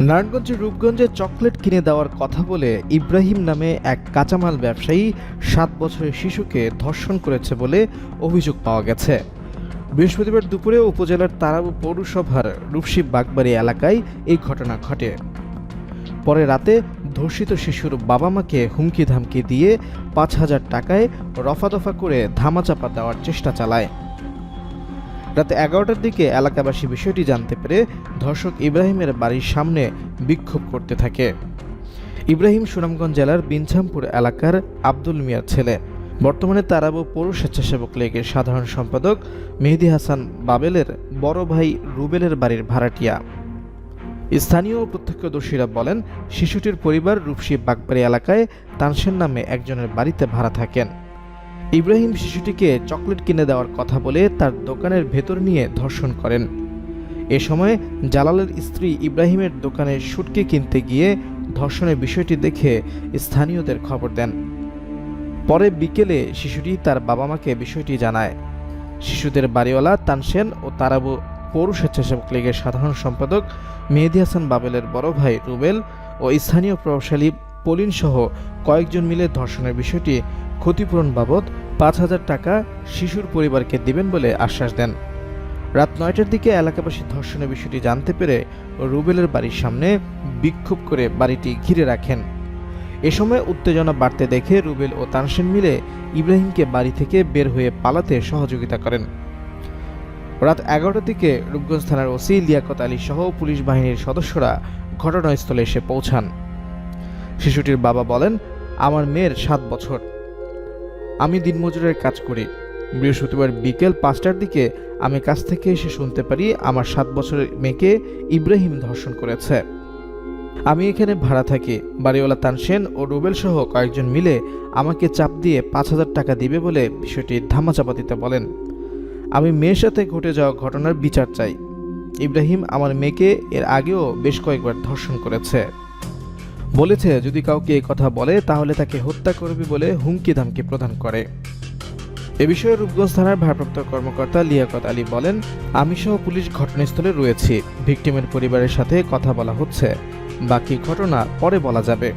নারায়ণগঞ্জের রূপগঞ্জে চকলেট কিনে দেওয়ার কথা বলে ইব্রাহিম নামে এক কাঁচামাল ব্যবসায়ী সাত বছরের শিশুকে ধর্ষণ করেছে বলে অভিযোগ পাওয়া গেছে। বৃহস্পতিবার দুপুরে উপজেলার তারাবু পৌরসভার রূপসী বাগবাড়ি এলাকায় এই ঘটনা ঘটে। পরে রাতে ধর্ষিত শিশুর বাবা মাকে হুমকি ধামকি দিয়ে পাঁচ হাজার টাকায় রফাদফা করে ধামাচাপা দেওয়ার চেষ্টা চালায়। রাতে এগারোটার দিকে এলাকাবাসী বিষয়টি জানতে পেরে ধর্ষক ইব্রাহিমের বাড়ির সামনে বিক্ষোভ করতে থাকে। ইব্রাহিম সুনামগঞ্জ জেলার বিনছামপুর এলাকার আব্দুল মিয়ার ছেলে। বর্তমানে তারাবো পৌর স্বেচ্ছাসেবক লীগের সাধারণ সম্পাদক মেহেদি হাসান বাবেলের বড় ভাই রুবেলের বাড়ির ভাড়াটিয়া। স্থানীয় প্রত্যক্ষদর্শীরা বলেন, শিশুটির পরিবার রূপসী বাগবাড়ি এলাকায় তানসেন নামে একজনের বাড়িতে ভাড়া থাকেন। ইব্রাহিম শিশুটিকে চকলেট কিনে দেওয়ার কথা বলে তার দোকানের ভেতর নিয়ে ধর্ষণ করেন। এ সময় জালালের স্ত্রী ইব্রাহিমের দোকানে শুটকি কিনতে গিয়ে ধর্ষণের বিষয়টি দেখে স্থানীয়দের খবর দেন। পরে বিকেলে শিশুটি তার বাবা মাকে বিষয়টি জানায়। শিশুদের বাড়িওয়ালা তানসেন ও তারাবু পৌর স্বেচ্ছাসেবক লীগের সাধারণ সম্পাদক মেহেদি হাসান বাবেলের বড় ভাই রুবেল ও স্থানীয় প্রভাবশালী পলিন সহ কয়েকজন মিলে ধর্ষণের বিষয়টি ক্ষতিপূরণ বাবদ পাঁচ হাজার টাকা শিশুর পরিবারকে দেবেন বলে আশ্বাস দেন। রাত নয়টার দিকে এলাকাবাসী ধর্ষণের বিষয়টি জানতে পেরে রুবেলের বাড়ির সামনে বিক্ষোভ করে বাড়িটি ঘিরে রাখেন। এ সময় উত্তেজনা বাড়তে দেখে রুবেল ও তানসেন মিলে ইব্রাহিমকে বাড়ি থেকে বের হয়ে পালাতে সহযোগিতা করেন। রাত এগারোটার দিকে রূপগঞ্জ থানার ওসি লিয়াকত আলী সহ পুলিশ বাহিনীর সদস্যরা ঘটনাস্থলে এসে পৌঁছান। শিশুটির বাবা বলেন, আমার মেয়ের সাত বছর। আমি দিনমজুরের কাজ করি। বৃহস্পতিবার বিকেল পাঁচটার দিকে আমি কাছ থেকে এসে শুনতে পারি আমার সাত বছরের মেয়েকে ইব্রাহিম ধর্ষণ করেছে। আমি এখানে ভাড়া থাকি। বাড়িওয়ালা তানসেন ও রুবেল সহ কয়েকজন মিলে আমাকে চাপ দিয়ে পাঁচ হাজার টাকা দিবে বলে বিষয়টি ধামাচাপা দিতে বলেন। আমি মেয়ের সাথে ঘটে যাওয়া ঘটনার বিচার চাই। ইব্রাহিম আমার মেয়েকে এর আগেও বেশ কয়েকবার ধর্ষণ করেছে। বলেছে, যদি কাউকে এই কথা বলে, তাহলে তাকে হত্যা করবে বলে হুমকি ধামকি প্রদান করে। এ বিষয়ে রূপগঞ্জ থানার ভারপ্রাপ্ত কর্মকর্তা লিয়াকত আলী বলেন আমি সহ পুলিশ ঘটনাস্থলে রয়েছি। ভিকটিমের পরিবারের সাথে কথা বলা হচ্ছে। বাকি ঘটনা পরে বলা যাবে।